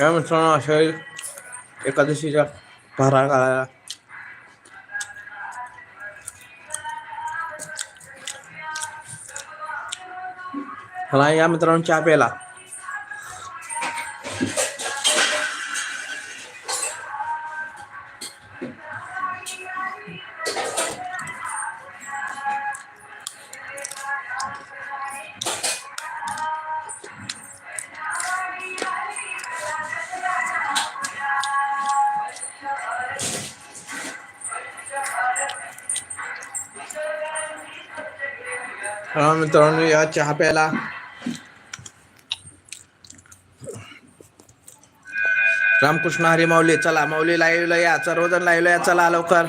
या मित्रांनो अशा एकादशीच्या फराळ करायला. मला या मित्रांनो चहा प्यायला. चला मित्रांनो या चहा प्यायला. रामकृष्ण हरी माऊली चला माऊली लाईव्हला या सर्वजण लाईव्हला या चला लवकर.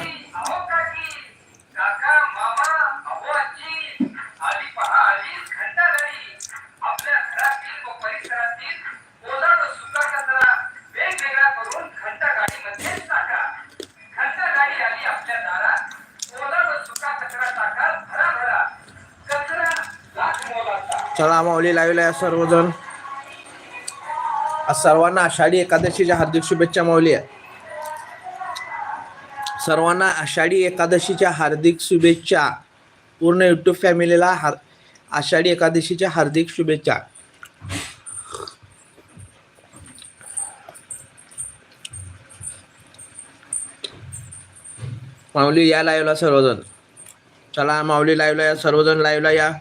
चला माऊली लाईव्हला या सर्वजण. आज सर्वांना आषाढी एकादशीच्या हार्दिक शुभेच्छा माऊली सर्वांना आषाढी एकादशीच्या हार्दिक शुभेच्छा. पूर्ण युट्यूब फॅमिलीला हार आषाढी एकादशीच्या हार्दिक शुभेच्छा. माऊली या लाईव्हला सर्वजण. चला माऊली लाईव्हला या सर्वजण लाईव्हला या.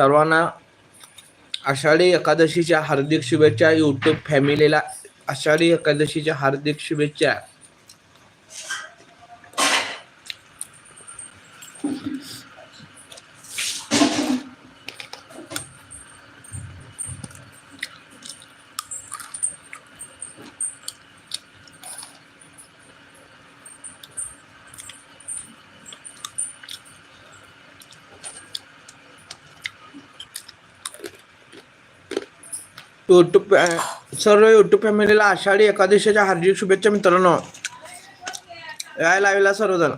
सर्वांना आषाढी एकादशीच्या हार्दिक शुभेच्छा. यूट्यूब फॅमिलीला आषाढी एकादशीच्या हार्दिक शुभेच्छा. यूट्यूब सर्व यूट्यूब फॅमिलीला आषाढी एकादशीच्या हार्दिक शुभेच्छा मित्रांनो. याय लावला सर्वजण.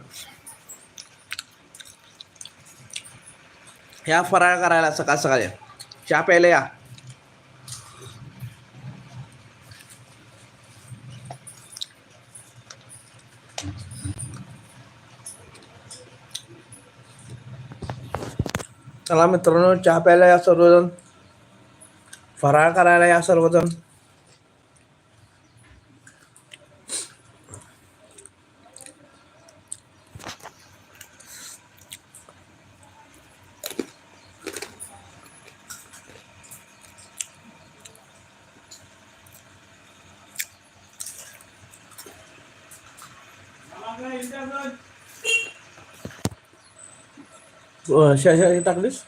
या फराळ करायला सकाळ सकाळी. चहा प्यायला या. चला मित्रांनो चहा प्यायला या सर्वजण. फराळ करायला या सर्वजण अं, शा- शा- हे टाकलीस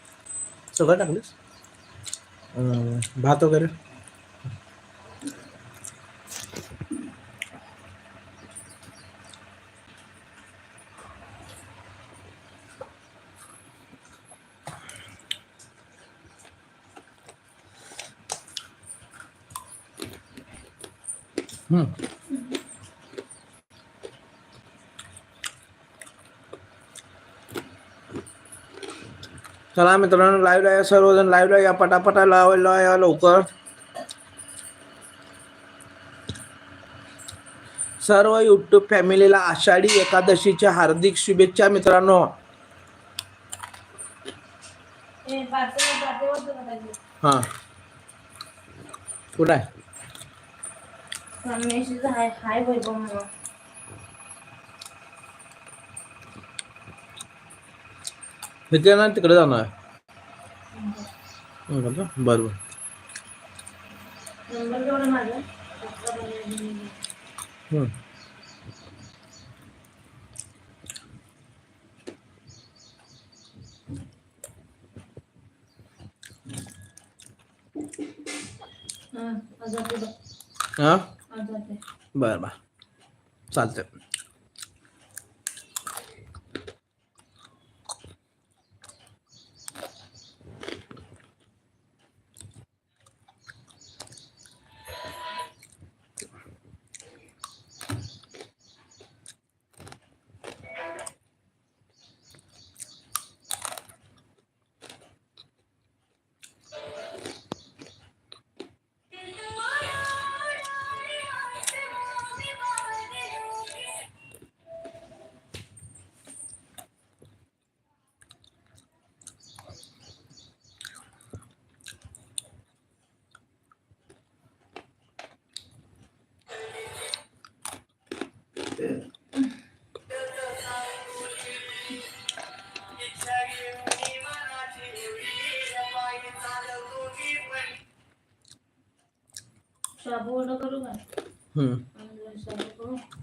सगळं टाकलीस अं, भात वगैरे हम्म. चला मित्रांनो लाईव्हला या सर्वजण. लाईव्हला या पटापटा लावायला या लवकर. सर्व युट्यूब फॅमिलीला आषाढी एकादशीच्या हार्दिक शुभेच्छा मित्रांनो. हा. कुठं आहे? ना तिकडे जाणार आहे हो का? बरं बरं नंबर केवढा माझा हम्म. हा हजार रुपये हा हजार रुपये बरं बरं चालतंय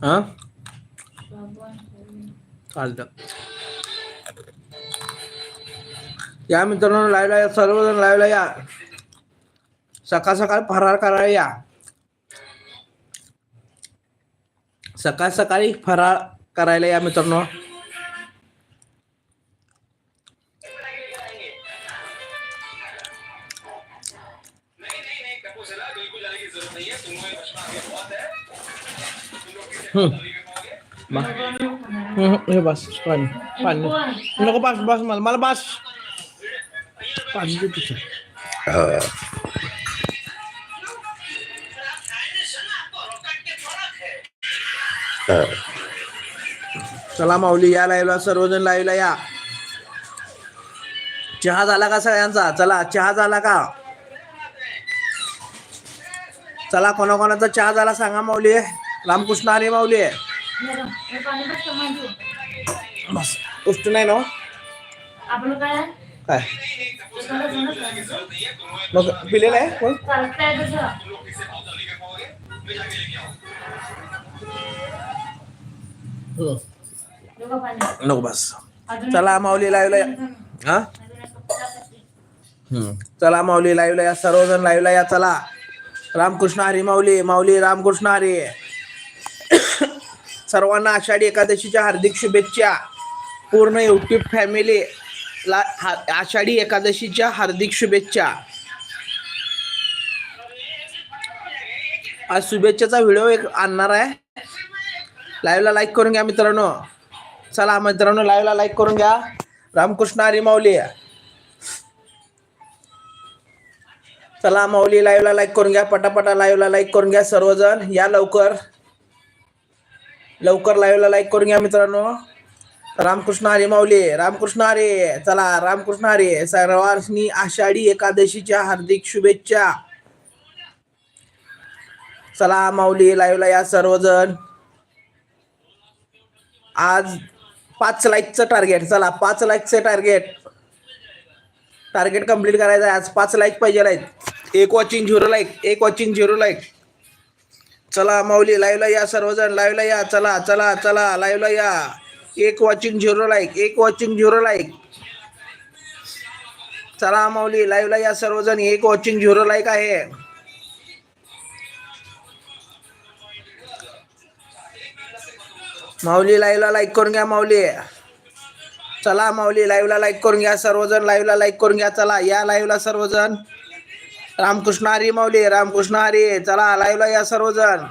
हा? शाबू चालतं. या मित्रांनो लाईव्हला या सर्वजण लाईव्हला या. सकाळ सकाळ फरार करायला या. सकाळ सकाळी फराळ करायला या मित्रांनो. बा- हम्म, हे बस पाणी पाणी नको बस बस मला मला बस पाणी दे तिथे चला माऊली या लाईव्हला सर्वजण लाईव्हला या. चहा झाला का सगळ्यांचा? चला चहा झाला का? चला कोणाकोणाचा चहा झाला सांगा माऊली. रामकृष्ण हरी माऊली हे बस गोष्ट नाही ना हो? काय? आहे? मग पिलेलं आहे कोण? नको बस. चला माऊली लाईव्हला हा. चला माऊली लाईव्हला या. सर्वजण लाईव्हला या. चला. रामकृष्ण हरी माऊली. माऊली रामकृष्ण हरी. सर्वांना आषाढी एकादशीच्या हार्दिक शुभेच्छा. पूर्ण युट्यूब फॅमिली ला हा- आषाढी एकादशीच्या हार्दिक शुभेच्छा. आज शुभेच्छाचा व्हिडिओ एक आणणार आहे. लाईव्हला लाईक करून घ्या मित्रांनो. चला मित्रांनो लाईव्हला लाईक करून घ्या. रामकृष्ण हरी माऊली. चला माऊली लाईव्हला लाईक करून घ्या. पटापटा लाईव्हला लाईक करून घ्या सर्वजण. या लवकर. लवकर लाईव्हला लाईक करून घ्या मित्रांनो. रामकृष्ण हरे माऊली रामकृष्ण हरे. चला रामकृष्ण हरे. सर्वांनी आषाढी एकादशीच्या हार्दिक शुभेच्छा. चला माऊली लाईव्हला या सर्वजण. आज पाच लाईकचं टार्गेट चला पाच लाईकचं टार्गेट टार्गेट कंप्लीट करायचं आहे. आज पाच लाईक पाहिजे आहेत. एक वॉचिंग झिरो लाईक एक वॉचिंग झिरो लाईक चला माऊली लाईव्हला या सर्वजण लाईव्हला या. चला चला चला लाईव्हला या. एक वॉचिंग झिरो लाईक एक वॉचिंग झिरो लाईक चला माऊली लाईव्हला या सर्वजण एक वॉचिंग झिरो लाईक आहे. माऊली लाईव्हला लाईक करून घ्या माऊली. चला माऊली लाईव्हला लाईक करून घ्या. सर्वजण लाईव्हला लाईक करून घ्या. चला या लाईव्हला सर्वजण. रामकृष्ण हरी माऊली रामकृष्ण हरी. चला लाईव्हला या सर्वजण.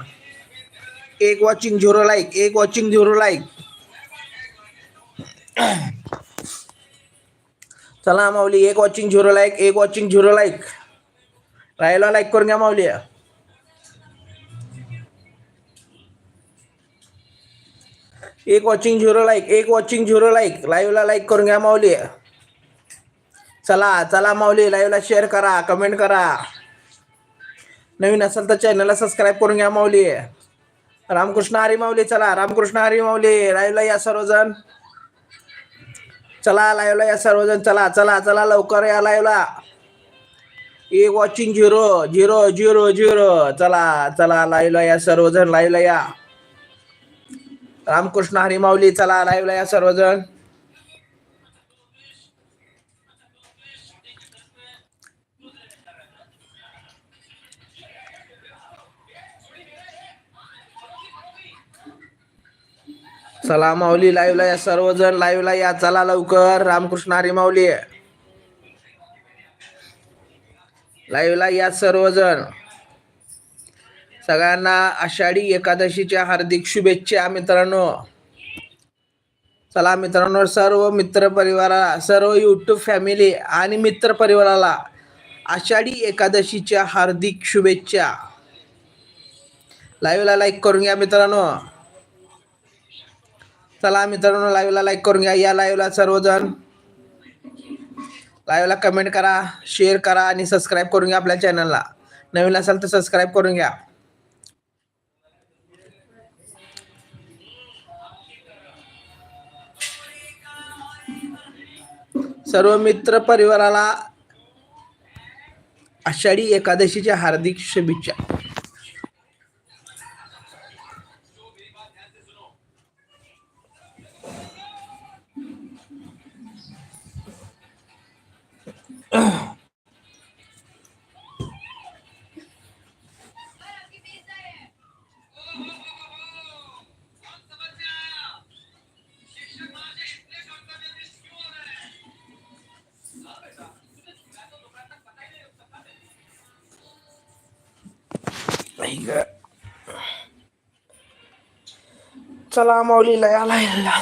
एक वॉचिंग झिरो लाईक एक वॉचिंग झिरो लाईक चला माऊली एक वॉचिंग झिरो लाईक एक वॉचिंग झिरो लाईक राहिला लाईक करून घ्या माऊली. एक वॉचिंग झिरो लाईक एक वॉचिंग झिरो लाईक लाईव्हला लाईक करून घ्या माऊली. चला चला माऊली लाईव्हला शेअर करा कमेंट करा. नवीन असेल तर चॅनलला सबस्क्राईब करून घ्या माऊली. रामकृष्ण हरी माऊली चला रामकृष्ण हरी माऊली लाईव्हला या सर्वजण. चला लाईव्हला या सर्वजण चला चला चला लवकर या लाईव्हला एक watching zero zero zero zero चला चला लाईव्हला या सर्वजण लाईव्हला या. रामकृष्ण हरी माऊली चला लाईव्हला या सर्वजण. चला माऊली लाईव्हला या सर्वजण. लाईव्हला या. चला लवकर. रामकृष्ण हरी माऊली लाईव्हला या सर्वजण. सगळ्यांना आषाढी एकादशीच्या हार्दिक शुभेच्छा मित्रांनो. चला मित्रांनो सर्व मित्र परिवाराला सर्व युट्यूब फॅमिली आणि मित्र परिवाराला आषाढी एकादशीच्या हार्दिक शुभेच्छा. लाईव्हला लाईक करून घ्या मित्रांनो. चला मित्रांनो लाईव्हला लाईक करून घ्या. या लाईव्हला सर्वजण. लाईव्हला कमेंट करा शेअर करा आणि सबस्क्राईब करून घ्या आपल्या चॅनलला नवीन असाल तर सबस्क्राईब करून घ्या. सर्व मित्र परिवाराला आषाढी एकादशीच्या हार्दिक शुभेच्छा. नाही ग चला माऊली लयाला यायला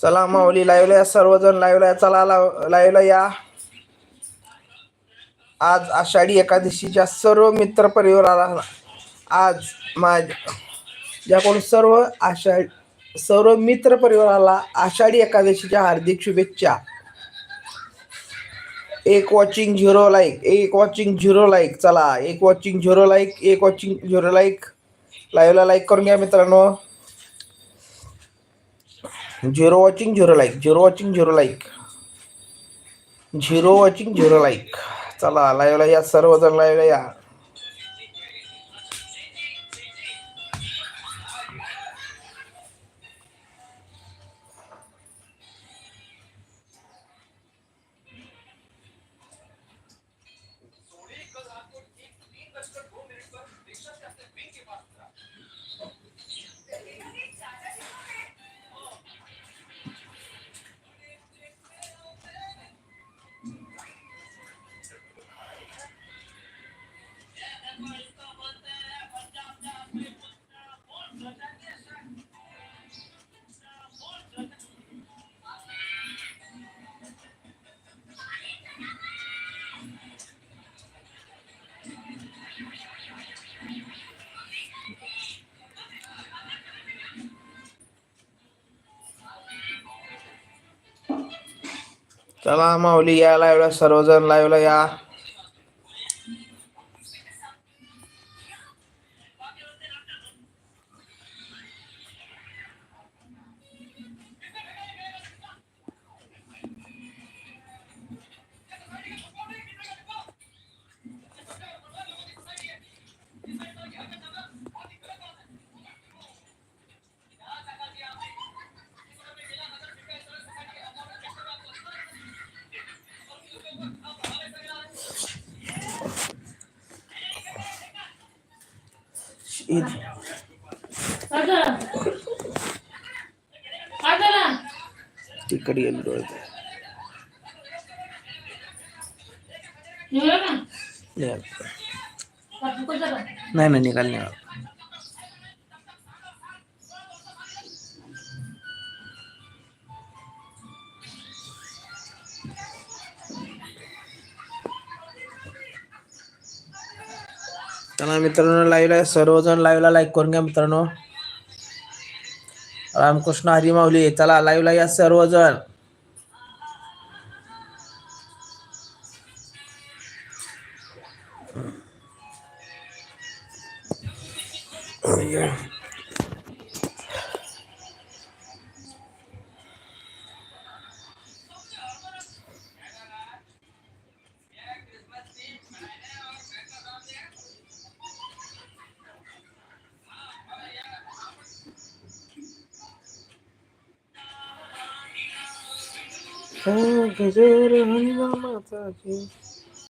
चला माऊली लाईव्हला या सर्वजण लाईव्हला या चला लाईव्हला या आज आषाढी एकादशीच्या सर्व मित्र परिवाराला आज माझ्या ज्याकडून सर्व आषाढ सर्व मित्र परिवाराला आषाढी एकादशीच्या हार्दिक शुभेच्छा एक वॉचिंग झिरो लाईक एक वॉचिंग झिरो लाईक चला. एक वॉचिंग झिरो लाईक एक वॉचिंग झिरो लाईक लाईव्हला लाईक करून घ्या मित्रांनो. Zero watching zero like zero watching zero like zero watching zero like चला लाईव्हला या सर्वजण लाईव्हला या. चला माऊली या लाईव्हला सर्वजण लाईव्हला या. तिकडे गेलो जरा? नाही नाही निघाल निघाल. चला मित्रांनो लाईव्हला सर्वजण लाईव्हला लाईक करून घ्या मित्रांनो. रामकृष्ण हरी माऊली चला लाईव्हला या सर्वजण. गजर हनुमानाचा